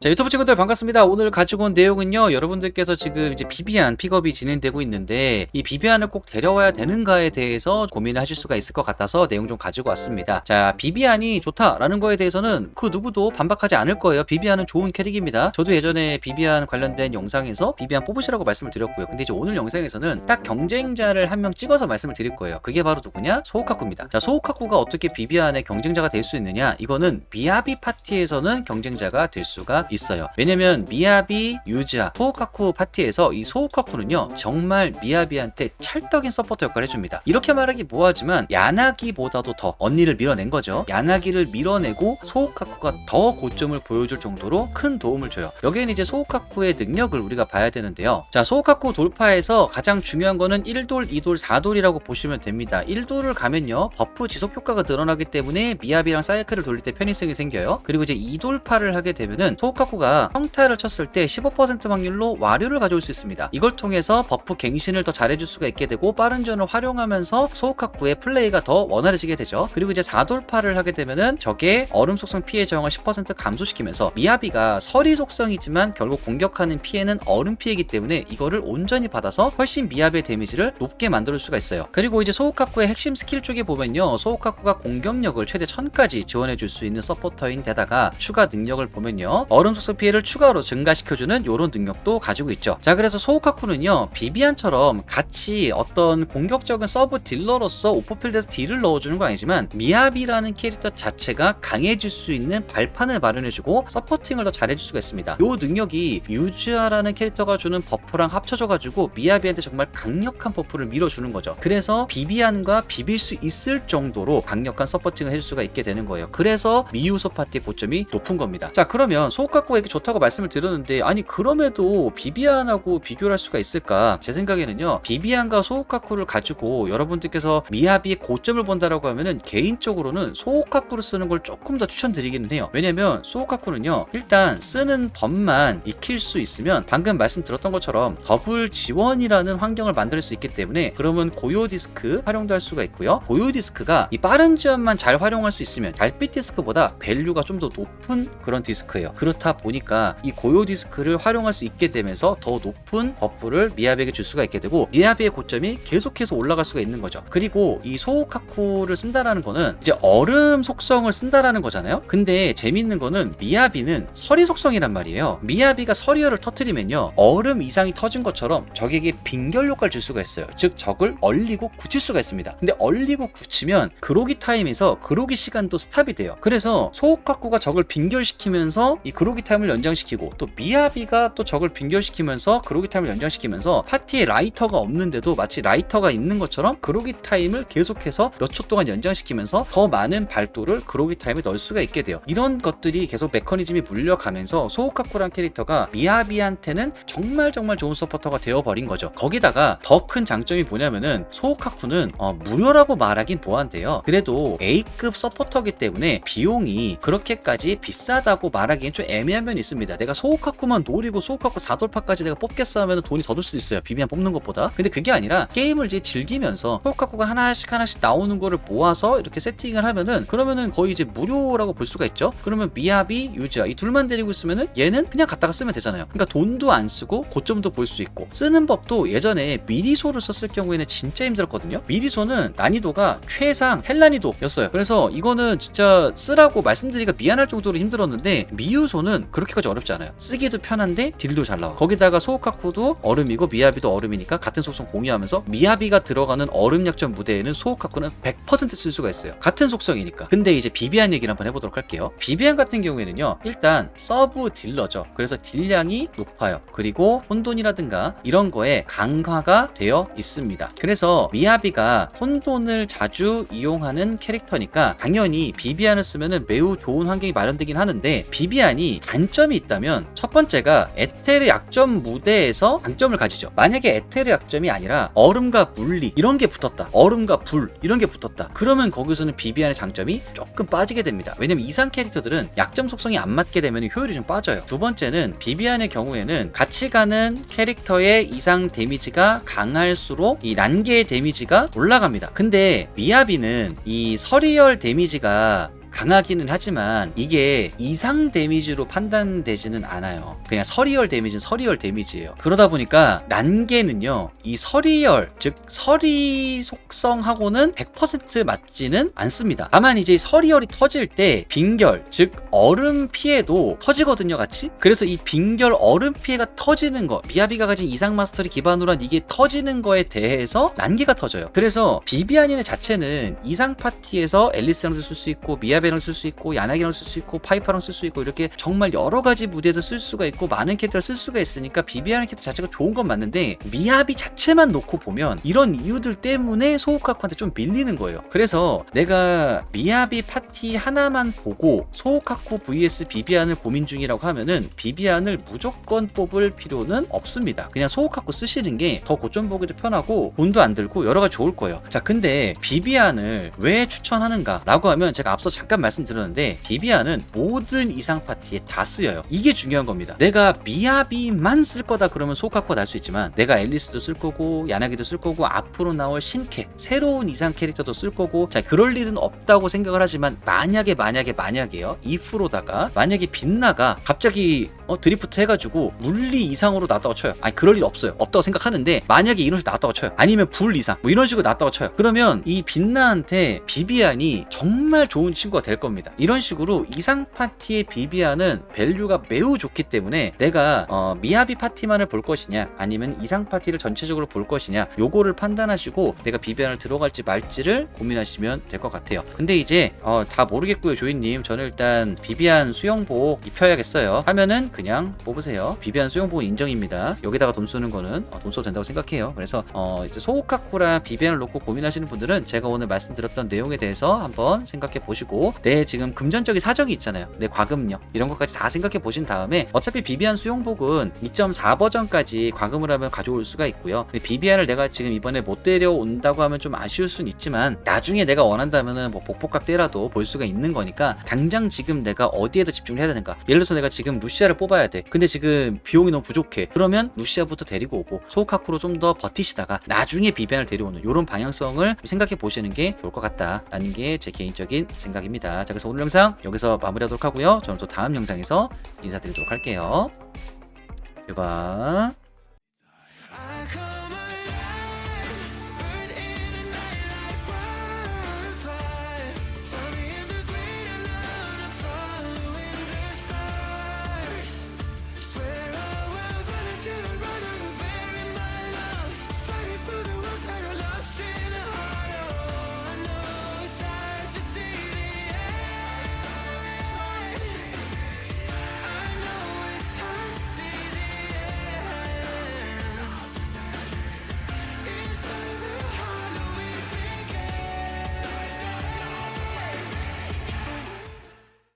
자 유튜브 친구들 반갑습니다. 오늘 가지고 온 내용은요 여러분들께서 지금 이제 비비안 픽업이 진행되고 있는데 이 비비안을 꼭 데려와야 되는가에 대해서 고민을 하실 수가 있을 것 같아서 내용 좀 가지고 왔습니다. 자 비비안이 좋다라는 거에 대해서는 그 누구도 반박하지 않을 거예요. 비비안은 좋은 캐릭입니다. 저도 예전에 비비안 관련된 영상에서 비비안 뽑으시라고 말씀을 드렸고요. 근데 이제 오늘 영상에서는 딱 경쟁자를 한 명 찍어서 말씀을 드릴 거예요. 그게 바로 누구냐? 소우카쿠입니다. 자 소우카쿠가 어떻게 비비안의 경쟁자가 될 수 있느냐? 이거는 미야비 파티에서는 경쟁자가 될 수가 있어요. 왜냐면 미야비, 유즈아, 소우카쿠 파티에서 이 소우카쿠는요 정말 미야비한테 찰떡인 서포터 역할을 해줍니다. 이렇게 말하기 뭐하지만 야나기보다도 더 언니를 밀어낸 거죠. 야나기를 밀어내고 소우카쿠가 더 고점을 보여줄 정도로 큰 도움을 줘요. 여기에는 이제 소우카쿠의 능력을 우리가 봐야 되는데요. 자 소우카쿠 돌파에서 가장 중요한 거는 1돌, 2돌, 4돌이라고 보시면 됩니다. 1돌을 가면요 버프 지속 효과가 늘어나기 때문에 미야비랑 사이클을 돌릴 때 편의성이 생겨요. 그리고 이제 2돌파를 하게 되면은 소우카쿠 가 평타를 쳤을 때 15% 확률로 와류를 가져올 수 있습니다. 이걸 통해서 버프 갱신을 더 잘해줄 수가 있게 되고 빠른 전을 활용하면서 소우카쿠의 플레이가 더 원활해지게 되죠. 그리고 이제 4돌파를 하게 되면은 적의 얼음 속성 피해 저항을 10% 감소시키면서 미야비가 서리 속성이지만 결국 공격하는 피해는 얼음 피해이기 때문에 이거를 온전히 받아서 훨씬 미야비의 데미지를 높게 만들 수가 있어요. 그리고 이제 소우카쿠의 핵심 스킬 쪽에 보면요. 소우카쿠가 공격력을 최대 1000까지 지원해 줄 수 있는 서포터인 데다가 추가 능력을 보면요. 얼음 속성 피해를 추가로 증가시켜주는 이런 능력도 가지고 있죠. 자, 그래서 소우카쿠는요. 비비안처럼 같이 어떤 공격적인 서브 딜러로서 오퍼필드에서 딜을 넣어주는 건 아니지만 미야비라는 캐릭터 자체가 강해질 수 있는 발판을 마련해주고 서포팅을 더 잘해줄 수가 있습니다. 이 능력이 유즈아라는 캐릭터가 주는 버프랑 합쳐져가지고 미야비한테 정말 강력한 버프를 밀어주는 거죠. 그래서 비비안과 비빌 수 있을 정도로 강력한 서포팅을 해줄 수가 있게 되는 거예요. 그래서 미유소 파티의 고점이 높은 겁니다. 자 그러면 소우카 쿠에게 좋다고 말씀을 드렸는데 아니 그럼에도 비비안하고 비교를 할 수가 있을까? 제 생각에는요 비비안과 소우카쿠를 가지고 여러분들께서 미야비의 고점을 본다라고 하면은 개인적으로는 소우카쿠를 쓰는 걸 조금 더 추천드리기는 해요. 왜냐면 소우카쿠는요 일단 쓰는 법만 익힐 수 있으면 방금 말씀드렸던 것처럼 더블 지원이라는 환경을 만들 수 있기 때문에 그러면 고요 디스크 활용도 할 수가 있고요. 고요 디스크가 이 빠른 지원만 잘 활용할 수 있으면 달빛 디스크보다 밸류가 좀 더 높은 그런 디스크예요. 그렇다 보니까 이 고요 디스크를 활용할 수 있게 되면서 더 높은 버프를 미야비에게 줄 수가 있게 되고 미야비의 고점이 계속해서 올라갈 수가 있는 거죠. 그리고 이 소우카쿠를 쓴다라는 거는 이제 얼음 속성을 쓴다라는 거잖아요. 근데 재밌는 거는 미야비는 서리 속성이란 말이에요. 미야비가 서리어를 터트리면요. 얼음 이상이 터진 것처럼 적에게 빙결 효과를 줄 수가 있어요. 즉 적을 얼리고 굳힐 수가 있습니다. 근데 얼리고 굳히면 그로기 타임에서 그로기 시간도 스탑이 돼요. 그래서 소우카쿠가 적을 빙결시키면서 이 그로기 타임을 연장시키고 또 미야비가 또 적을 빙결시키면서 그로기 타임을 연장시키면서 파티에 라이터가 없는데도 마치 라이터가 있는 것처럼 그로기 타임을 계속해서 몇 초 동안 연장시키면서 더 많은 발도를 그로기 타임에 넣을 수가 있게 돼요. 이런 것들이 계속 메커니즘이 물려가면서 소우카쿠란 캐릭터가 미야비한테는 정말 정말 좋은 서포터가 되어버린 거죠. 거기다가 더 큰 장점이 뭐냐면은 소우카쿠는 어, 무료라고 말하긴 뭐한데요. 그래도 A급 서포터기 때문에 비용이 그렇게까지 비싸다고 말하기엔 좀 애매 한 면이 있습니다. 내가 소우카쿠만 노리고 소우카쿠 4돌파까지 내가 뽑겠어 하면 돈이 더 들 수도 있어요. 비비안 뽑는 것보다. 근데 그게 아니라 게임을 이제 즐기면서 소우카쿠가 하나씩 하나씩 나오는 거를 모아서 이렇게 세팅을 하면은 그러면은 거의 이제 무료라고 볼 수가 있죠. 그러면 미야비, 유지아 이 둘만 데리고 있으면은 얘는 그냥 갖다가 쓰면 되잖아요. 그러니까 돈도 안 쓰고 고점도 볼 수 있고 쓰는 법도 예전에 미리소를 썼을 경우에는 진짜 힘들었거든요. 미리소는 난이도가 최상 헬난이도였어요. 그래서 이거는 진짜 쓰라고 말씀드리기가 미안할 정도로 힘들었는데 미유소는 그렇게까지 어렵지 않아요. 쓰기도 편한데 딜도 잘 나와. 거기다가 소우카쿠도 얼음이고 미야비도 얼음이니까 같은 속성 공유하면서 미야비가 들어가는 얼음 약점 무대에는 소우카쿠는 100%쓸 수가 있어요. 같은 속성이니까. 근데 이제 비비안 얘기를 한번 해보도록 할게요. 비비안 같은 경우에는요. 일단 서브 딜러죠. 그래서 딜량이 높아요. 그리고 혼돈이라든가 이런 거에 강화가 되어 있습니다. 그래서 미야비가 혼돈을 자주 이용하는 캐릭터니까 당연히 비비안을 쓰면은 매우 좋은 환경이 마련되긴 하는데 비비안이 단점이 있다면 첫 번째가 에테르 약점 무대에서 장점을 가지죠. 만약에 에테르 약점이 아니라 얼음과 물리 이런 게 붙었다. 얼음과 불 이런 게 붙었다. 그러면 거기서는 비비안의 장점이 조금 빠지게 됩니다. 왜냐면 이상 캐릭터들은 약점 속성이 안 맞게 되면 효율이 좀 빠져요. 두 번째는 비비안의 경우에는 같이 가는 캐릭터의 이상 데미지가 강할수록 이 난계의 데미지가 올라갑니다. 근데 미야비는 이 서리얼 데미지가 강하기는 하지만 이게 이상 데미지로 판단되지는 않아요. 그냥 서리열 데미지는 서리열 데미지예요. 그러다 보니까 난계는요, 이 서리열, 즉 서리 속성하고는 100% 맞지는 않습니다. 다만 이제 이 서리열이 터질 때 빙결, 즉 얼음 피해도 터지거든요, 같이. 그래서 이 빙결 얼음 피해가 터지는 거, 미야비가 가진 이상 마스터를 기반으로 한 이게 터지는 거에 대해서 난계가 터져요. 그래서 비비안이네 자체는 이상 파티에서 앨리스랑도 쓸 수 있고 미 야베랑 쓸 수 있고 야나기랑 쓸 수 있고 파이퍼랑 쓸 수 있고 이렇게 정말 여러 가지 무대에서 쓸 수가 있고 많은 캐릭터를 쓸 수가 있으니까 비비안 캐릭터 자체가 좋은 건 맞는데 미야비 자체만 놓고 보면 이런 이유들 때문에 소우카쿠한테 좀 밀리는 거예요. 그래서 내가 미야비 파티 하나만 보고 소우카쿠 vs 비비안을 고민 중이라고 하면은 비비안을 무조건 뽑을 필요는 없습니다. 그냥 소우카쿠 쓰시는 게 더 고점 보기도 편하고 돈도 안 들고 여러 가지 좋을 거예요. 자, 근데 비비안을 왜 추천하는가? 라고 하면 제가 앞서 잠깐 말씀드렸는데 비비안은 모든 이상 파티에 다 쓰여요. 이게 중요한 겁니다. 내가 미야비만 쓸 거다 그러면 소우카쿠가 날수 있지만 내가 앨리스도 쓸 거고 야나기도 쓸 거고 앞으로 나올 신캐 새로운 이상 캐릭터도 쓸 거고 자 그럴 일은 없다고 생각을 하지만 만약에 만약에 만약에요. 이프로다가 만약에 빛나가 갑자기 어, 드리프트 해가지고 물리 이상으로 나왔다고 쳐요. 아니 그럴 일 없어요. 없다고 생각하는데 만약에 이런 식으로 나왔다고 쳐요. 아니면 불 이상 뭐 이런 식으로 나왔다고 쳐요. 그러면 이 빛나한테 비비안이 정말 좋은 친구 가 될 겁니다. 이런 식으로 이상 파티의 비비안은 밸류가 매우 좋기 때문에 내가 어, 미야비 파티만을 볼 것이냐 아니면 이상 파티를 전체적으로 볼 것이냐 요거를 판단하시고 내가 비비안을 들어갈지 말지를 고민하시면 될 것 같아요. 근데 이제 어, 다 모르겠고요 조이님. 저는 일단 비비안 수영복 입혀야겠어요. 하면은 그냥 뽑으세요. 비비안 수영복 인정입니다. 여기다가 돈 쓰는 거는 어, 돈 써도 된다고 생각해요. 그래서 어, 이제 소호카쿠랑 비비안을 놓고 고민하시는 분들은 제가 오늘 말씀드렸던 내용에 대해서 한번 생각해 보시고 내 지금 금전적인 사정이 있잖아요. 내 과금력 이런 것까지 다 생각해 보신 다음에 어차피 비비안 수영복은 2.4 버전까지 과금을 하면 가져올 수가 있고요. 비비안을 내가 지금 이번에 못 데려온다고 하면 좀 아쉬울 순 있지만 나중에 내가 원한다면은 뭐 복복각 때라도 볼 수가 있는 거니까 당장 지금 내가 어디에 더 집중을 해야 되는가. 예를 들어서 내가 지금 루시아를 뽑아야 돼. 근데 지금 비용이 너무 부족해. 그러면 루시아부터 데리고 오고 소카쿠로 좀 더 버티시다가 나중에 비비안을 데려오는 이런 방향성을 생각해 보시는 게 좋을 것 같다라는 게 제 개인적인 생각입니다 자 그래서 오늘 영상 여기서 마무리하도록 하고요. 저는 또 다음 영상에서 인사드리도록 할게요. 유바